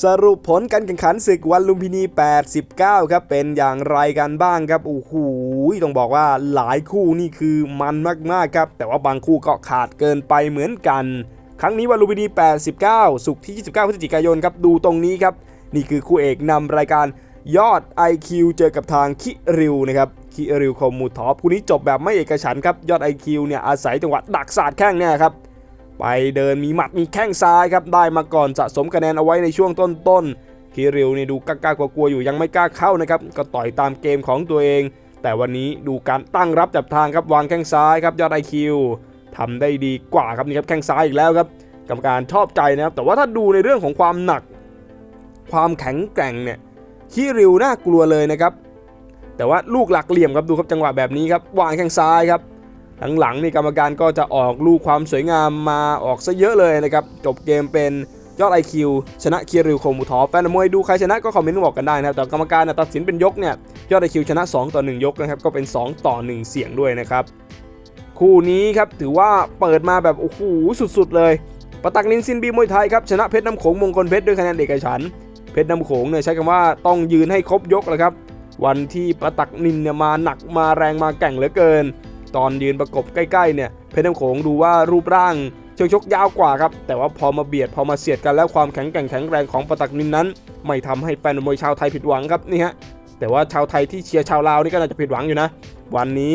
สรุปผลการแข่งขันศึกวันลุมพินี 89 ครับ เป็นอย่างไรกันบ้างครับ โอ้โห ต้องบอกว่าหลายคู่นี่คือมันมาก ๆ ครับ แต่ว่าบางคู่ก็ขาดเกินไปเหมือนกัน ครั้งนี้วันลุมพินี 89 สุกที่ 29 พฤศจิกายนครับ ดูตรงนี้ครับ นี่คือคู่เอกนำรายการยอด IQ เจอกับทางคิริวนะครับ คิริวคอมมูทอปคู่นี้จบแบบไม่เอกฉันครับ ยอด IQ เนี่ยอาศัยจังหวะดักศาสตร์แข้งเนี่ยครับ ไปเดินมีหมัดมีแข้งซ้ายครับได้มาก่อนสะสมคะแนนเอาไว้ในช่วงต้นๆคิริวนี่ดูกล้ากลัวๆอยู่ยังไม่กล้าเข้านะครับก็ต่อยตามเกมของตัวเอง แต่วันนี้ดูการตั้งรับจับทางครับวางแข้งซ้ายครับยอดไอคิวทำได้ดีกว่าครับนี่ครับแข้งซ้ายอีกแล้วครับกรรมการชอบใจนะครับแต่ว่าถ้าดูในเรื่องของความหนัก ความแข็งแกร่งเนี่ยคิริวน่ากลัวเลยนะครับแต่ว่าลูกหลักเหลี่ยมครับดูครับจังหวะแบบนี้ครับวางแข้งซ้ายครับ หลังๆนี่กรรมการก็จะออกลูกความสวยงามมาออกซะเยอะเลยนะครับ จบเกมเป็นยอด IQ ชนะเคียริวโคมูทอฟแฟนมวยดูใครชนะก็คอมเมนต์บอกกันได้นะครับแต่กรรมการตัดสินเป็นยกเนี่ยยอด IQ ชนะ 2 ต่อ 1 ยกนะครับก็เป็น 2 ต่อ 1 เสียงด้วยนะครับคู่นี้ครับถือว่าเปิดมาแบบโอ้โหสุดๆ เลยปะตักนินซินบีมวยไทยครับชนะเพชรน้ำโขงมงคลเพชรด้วยคะแนนเอกฉันเพชรน้ำโขงเนี่ยใช้คำว่าต้องยืนให้ครบยกแหละครับวันที่ปะตักนินเนี่ยมาหนักมาแรงมาแก่งเหลือเกิน ตอนยืนประกบใกล้ๆเนี่ยเพชรน้ำโขงดูว่ารูปร่างเชิงชกยาวกว่าครับ แต่ว่าพอมาเบียดพอมาเสียดกันแล้วความแข็งแกร่งแข็งแรงของปตักนินนั้น ไม่ทำให้แฟนมวยชาวไทยผิดหวังครับนี่ฮะแต่ว่าชาวไทยที่เชียร์ชาวลาวนี่ก็น่าจะผิดหวังอยู่นะ วันนี้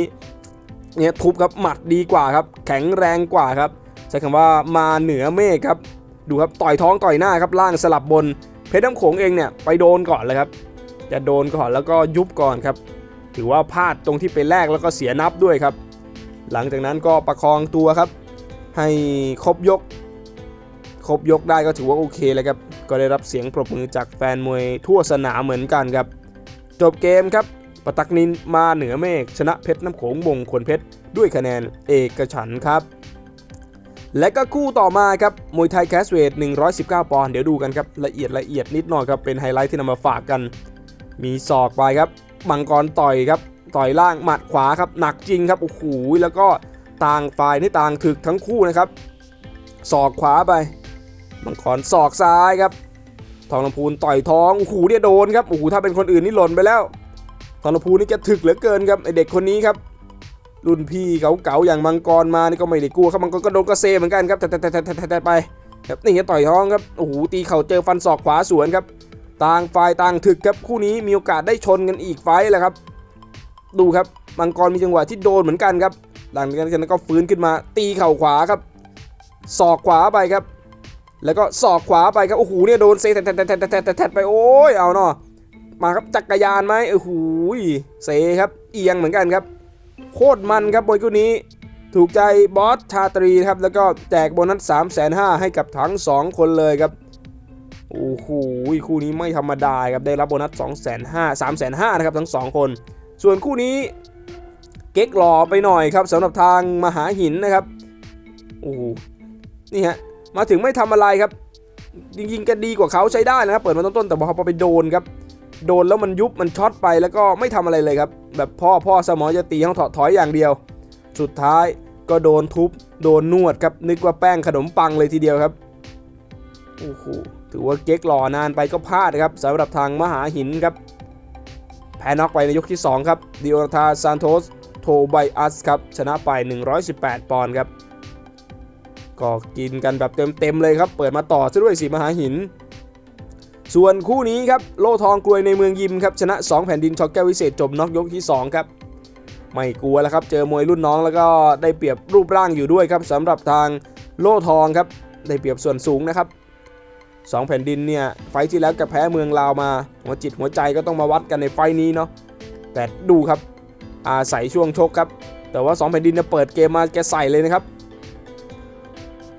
เนี่ยทุบครับหมัดดีกว่าครับ แข็งแรงกว่าครับใช้คำว่ามาเหนือเมฆครับดูครับต่อยท้องต่อยหน้าครับล่างสลับบนเพชรน้ำโขงเองเนี่ยไปโดนก่อนเลยครับจะโดนก่อนแล้วก็ยุบก่อนครับ ถือว่าพลาดตรงที่ไปแลกแล้วก็เสียนับด้วยครับ หลังจากนั้นก็ประคองตัวครับ ให้ครบยก ครบยกได้ก็ถือว่าโอเคเลยครับ ก็ได้รับเสียงปรบมือจากแฟนมวยทั่วสนามเหมือนกันครับ จบเกมครับปตักนินมาเหนือเมฆชนะเพชรน้ำโขงมงคลเพชรด้วยคะแนนเอกฉันครับ และก็คู่ต่อมาครับมวยไทยแคสเวท119 ปอนด์เดี๋ยวดูกันครับ ละเอียดละเอียดนิดหน่อยครับ เป็นไฮไลท์ที่นำมาฝากกัน มีศอกไปครับมังกรต่อยครับ ต่อยล่างหมัดขวาครับหนักจริงครับโอ้โหแล้วก็ต่างฝ่ายนี่ต่างถึกทั้งคู่นะครับศอกขวาไปมังกรศอกซ้ายครับทองลำพูนต่อยท้องโอ้โหเนี่ยโดนครับโอ้โหถ้าเป็นคนอื่นนี่หล่นไปแล้วทองลำพูนนี่แกถึกเหลือเกินครับไอเด็กคนนี้ครับรุ่นพี่เก๋าๆอย่างมังกรมานี่ก็ไม่ได้กลัวครับมังกรก็โดนกระเซเหมือนกันครับแต่แต่แต่แต่แต่ไปครับนี่ต่อยท้องครับโอ้โหตีเข่าเจอฟันศอกขวาสวนครับ ต่างฝ่ายต่างถึกครับคู่นี้มีโอกาสได้ชนกันอีกไฟต์แหละครับ ดูครับมังกรมีจังหวะที่โดนเหมือนกันครับ หลังจากนั้นก็ฟื้นขึ้นมา ตีเข่าขวาครับศอกขวาไปครับ แล้วก็ศอกขวาไปครับโอ้โหเนี่ยโดนเซแทดแทดแทดแทดแทดแทดไปโอ้ยเอาเนาะมาครับจักรยานไหมโอ้โหเซครับเอียงเหมือนกันครับ โคตรมันครับมวยคู่นี้ ถูกใจบอสชาตรีครับ แล้วก็แจกโบนัส3 5 0 0 0ให้กับทั้ง 2 คนเลยครับโอ้โหคู่นี้ไม่ธรรมดาครับได้รับโบนัส 2 5 0 0 0 3 5 0 0 0นะครับทั้ง 2 คน ส่วนคู่นี้เก๊กหล่อไปหน่อยครับสำหรับทางมหาหินนะครับโอ้โหนี่ฮะมาถึงไม่ทำอะไรครับจริงๆก็ดีกว่าเขาใช้ได้นะครับ เปิดมาต้นๆแต่พอไปโดนครับ โดนแล้วมันยุบมันช็อตไปแล้วก็ไม่ทำอะไรเลยครับ แบบพ่อพ่อสมอจะตีทั้งถอดถอยอย่างเดียว สุดท้ายก็โดนทุบ โดนนวดครับ นึกว่าแป้งขนมปังเลยทีเดียวครับโอ้โหถือว่าเก๊กหล่อนานไปก็พลาดครับสำหรับทางมหาหินครับ แพ้น็อกไปในยกที่ 2 ครับดิโอทาซานโตสโทไบอัสครับชนะไป 118 ปอนด์ครับ ก็กินกันแบบเต็มๆเลยครับ เปิดมาต่อซะด้วยสีมหาหิน ส่วนคู่นี้ครับ โลทองกลวยในเมืองยิมครับ ชนะ 2 แผ่นดินช็อกแก้ววิเศษจบน็อกยกที่ 2 ครับ ไม่กลัวแล้วครับ เจอมวยรุ่นน้องแล้วก็ได้เปรียบรูปร่างอยู่ด้วยครับสำหรับทางโลทองครับ ได้เปรียบส่วนสูงนะครับ สองแผ่นดินเนี่ย ไฟที่แล้วแกแพ้เมืองลาวมา หัวจิตหัวใจก็ต้องมาวัดกันในไฟนี้เนาะแต่ดูครับอาศัยช่วงชกครับ แต่ว่า 2 แผ่นดินเนี่ยเปิดเกมมาแกใส่เลยนะครับ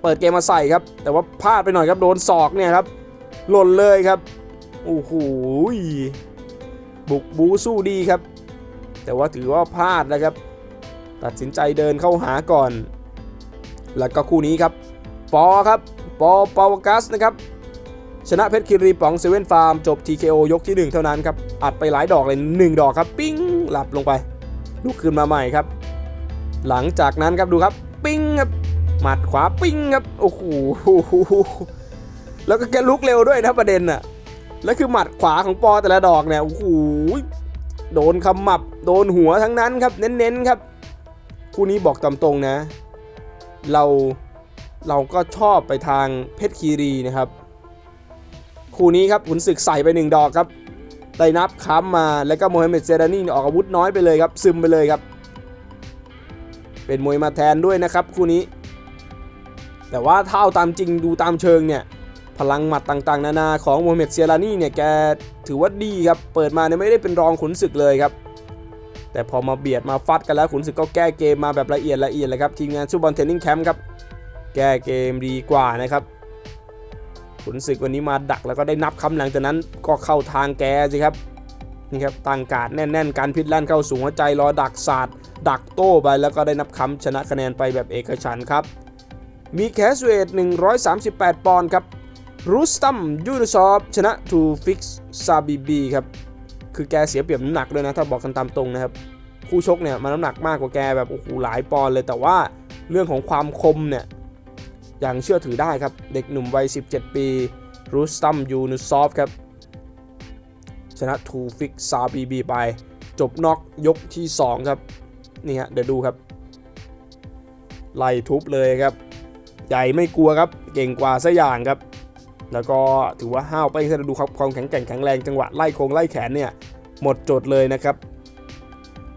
เปิดเกมมาใส่ครับ แต่ว่าพลาดไปหน่อยครับโดนศอกเนี่ยครับหล่นเลยครับโอ้โหบุกบูสู้ดีครับ แต่ว่าถือว่าพลาดนะครับ ตัดสินใจเดินเข้าหาก่อน แล้วก็คู่นี้ครับ ปอครับ ปอปาวกัสนะครับ ชนะเพชรคิรีป๋องเซเว่นฟาร์มจบ TKO ยกที่ 1 เท่านั้นครับ อัดไปหลายดอกเลย 1 ดอกครับ ปิ้ง หลับลงไป ลุกขึ้นมาใหม่ครับ หลังจากนั้นครับดูครับ ปิ้งครับหมัดขวาปิ้งครับ โอ้โห แล้วก็แกลุกเร็วด้วยนะประเด็นน่ะ แล้วคือหมัดขวาของปอแต่ละดอกเนี่ย โอ้โห โดนขมับ โดนหัวทั้งนั้นครับ เน้นๆครับ คู่นี้บอกตามตรงนะ เรา เราก็ชอบไปทางเพชรคีรีนะครับ คู่นี้ครับขุนศึกใส่ไปหนึ่งดอกครับได้นับค้ำมาแล้วก็โมฮัมเหม็ดเซรานีออกอาวุธน้อยไปเลยครับ ซึมไปเลยครับ เป็นมวยมาแทนด้วยนะครับ คู่นี้ แต่ว่าถ้าเอาตามจริงดูตามเชิงเนี่ยพลังหมัดต่างๆ นานาของโมฮัมเหม็ดเซียรานี่เนี่ยแกถือว่าดีครับ เปิดมาเนี่ยไม่ได้เป็นรองขุนศึกเลยครับ แต่พอมาเบียดมาฟัดกันแล้วขุนศึกก็แก้เกมมาแบบละเอียดละเอียดเลยครับ ทีมงานซูบอลเทนนิ่งแคมป์ครับ แก้เกมดีกว่านะครับ ขุนศึกวันนี้มาดักแล้วก็ได้นับคำหลังจากนั้นก็เข้าทางแกสิครับนี่ครับตั้งการดแน่น ๆ การพิษแล่นเข้าสูงหัวใจรอดักศาสตร์ดักโต้ไปแล้วก็ได้นับคำชนะคะแนนไปแบบเอกฉันครับ มีแคสเวท 138 ปอนด์ครับรูสตัมยูดซอฟชนะทูฟิกซ์ซาบีบีครับ คือแกเสียเปรียบน้ำหนักด้วยนะ ถ้าบอกกันตามตรงนะครับ คู่ชกเนี่ยมันน้ำหนักมากกว่าแกแบบโอ้โหหลายปอนด์เลยแต่ว่าเรื่องของความคมเนี่ย อยังเชื่อถือได้ครับ เด็กหนุ่มวัย 17 ปีรูสตัมยูนุซอฟครับ ชนะทูฟิกซาบีบีไป จบน็อกยกที่ 2 ครับ นี่ฮะเดี๋ยวดูครับ ไล่ทุบเลยครับ ใหญ่ไม่กลัวครับ เก่งกว่าซะอย่างครับ แล้วก็ถือว่าห้าวไปถ้าเราดูครับความแข็งแกร่งแข็งแรงจังหวะไล่โครงไล่แขนเนี่ย หมดจดเลยนะครับ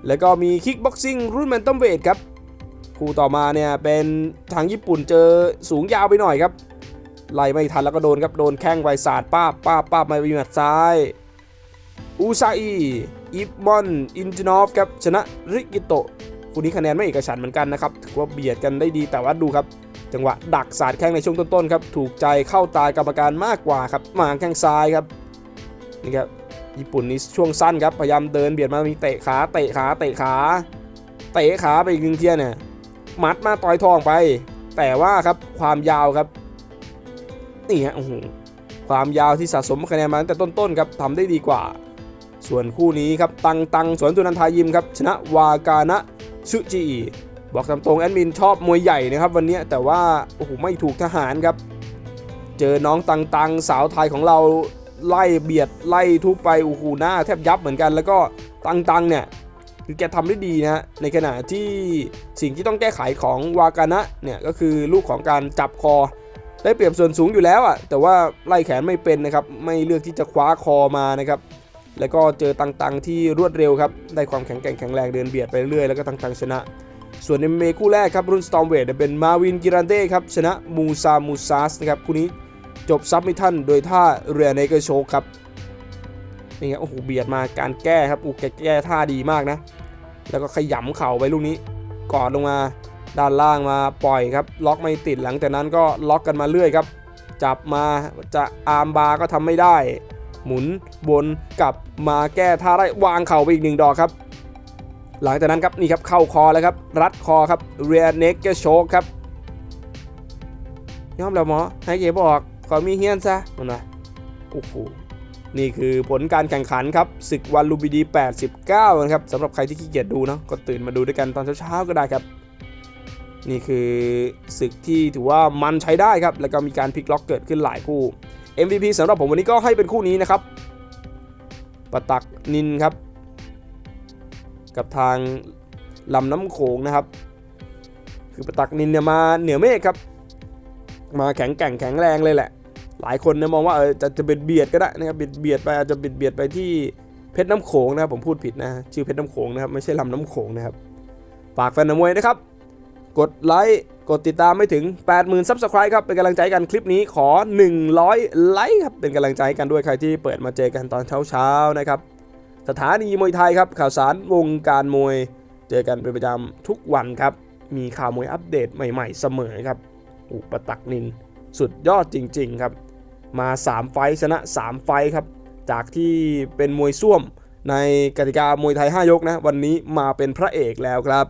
แล้วก็มีคิกบ็อกซิ่งรุ่นแมนตัมเวทครับ คู่ต่อมาเนี่ยเป็นทางญี่ปุ่นเจอสูงยาวไปหน่อยครับไล่ไม่ทันแล้วก็โดนครับโดนแข้งไวสาดป้าบป้าบป้าบมาบีมัดซ้ายอูซาอีอิบมอนอินจินอฟครับชนะริกิโตะคู่นี้คะแนนไม่เอกฉันเหมือนกันนะครับถือว่าเบียดกันได้ดีแต่ว่าดูครับ จังหวะดักสาดแข้งในช่วงต้นๆครับถูกใจเข้าตากรรมการมากกว่าครับมาแข้งซ้ายครับนี่ครับญี่ปุ่นนี่ช่วงสั้นครับพยายามเดินเบียดมามีเตะขาเตะขาเตะขาเตะขาไปอีกหนึ่งเทียเนี่ย มัดมาต่อยทองไป แต่ว่าครับความยาวครับนี่ฮะโอ้โหความยาวที่สะสมคะแนนมาตั้งแต่ต้นๆครับทำได้ดีกว่า ส่วนคู่นี้ครับตังตังสวนตุนันทายิมครับชนะวากานะซึจิบอกตามตรงแอดมินชอบมวยใหญ่นะครับวันนี้แต่ว่าโอ้โหไม่ถูกทหารครับ เจอน้องตังตังสาวไทยของเราไล่เบียดไล่ทุบไปโอ้โหหน้าแทบยับเหมือนกัน แล้วก็ตังตังเนี่ย คือแกทำได้ดีนะในขณะที่สิ่งที่ต้องแก้ไขของวากานะเนี่ยก็คือลูกของการจับคอ ได้เปรียบส่วนสูงอยู่แล้วอะแต่ว่าไล่แขนไม่เป็นนะครับไม่เลือกที่จะคว้าคอมานะครับแล้วก็เจอตังตังที่รวดเร็วครับได้ความแข็งแกร่งแข็งแรงเดินเบียดไปเรื่อยแล้วก็ตังตังชนะ ส่วนในเมคู่แรกครับรุ่น Stormweight เนี่ยเป็นมาวินกิรันเต้ครับชนะมูซามูซาสนะครับคู่นี้จบซับมิทันโดยท่าเรียเนเกอร์โชกครับ นี่ครับโอ้โหเบียดมาการแก้ครับโอ้แกแก้ท่าดีมากนะ แล้วก็ขยำเข่าไปลูกนี้กอดลงมาด้านล่างมาปล่อยครับ ล็อกไม่ติดหลังจากนั้นก็ล็อกกันมาเรื่อยครับ จับมาจะอาร์มบาร์ก็ทำไม่ได้ หมุนวนกลับมาแก้ท่าได้วางเข่าไปอีกหนึ่งดอกครับ หลังจากนั้นครับนี่ครับเข้าคอแล้วครับ รัดคอครับเรียเน็กเกอร์โชกครับยอมแล้วหมอให้เก๋บอกขอมีเฮียนซะมันนะโอ้โห นี่คือผลการแข่งขันครับศึกวันลูบิดี 89 นะครับสำหรับใครที่ขี้เกียจดูเนาะก็ตื่นมาดูด้วยกันตอนเช้าๆก็ได้ครับ นี่คือศึกที่ถือว่ามันใช้ได้ครับ แล้วก็มีการพลิกล็อกเกิดขึ้นหลายคู่ MVP สำหรับผมวันนี้ก็ให้เป็นคู่นี้นะครับปะตักนินครับ กับทางลำน้ำโขงนะครับ คือปะตักนินเนี่ยมาเหนือเมฆครับ มาแข็งแกร่งแข็งแรงเลยแหละ หลายคนเนี่ยมองว่าเออจะจะเป็นเบียดก็ได้นะครับเบียดเบียดไปอาจจะเบียดเบียดไปที่เพชรน้ำโขงนะครับผมพูดผิดนะชื่อเพชรน้ำโขงนะครับไม่ใช่ลำน้ำโขงนะครับฝากแฟนมวยนะครับ กดไลค์กดติดตามไม่ถึง 80,000 Subscribe ครับเป็นกำลังใจกันคลิปนี้ขอ 100 ไลค์ครับเป็นกำลังใจกันด้วยใครที่เปิดมาเจอกันตอนเช้าๆนะครับสถานีมวยไทยครับข่าวสารวงการมวย เจอกันเป็นประจำทุกวันครับมีข่าวมวยอัปเดตใหม่ ๆ เสมอครับอุปตักนินสุดยอดจริง ๆ ครับ มา 3 ไฟชนะ 3 ไฟครับ จากที่เป็นมวยส้วมในกติกามวยไทย 5 ยกนะ วันนี้มาเป็นพระเอกแล้วครับ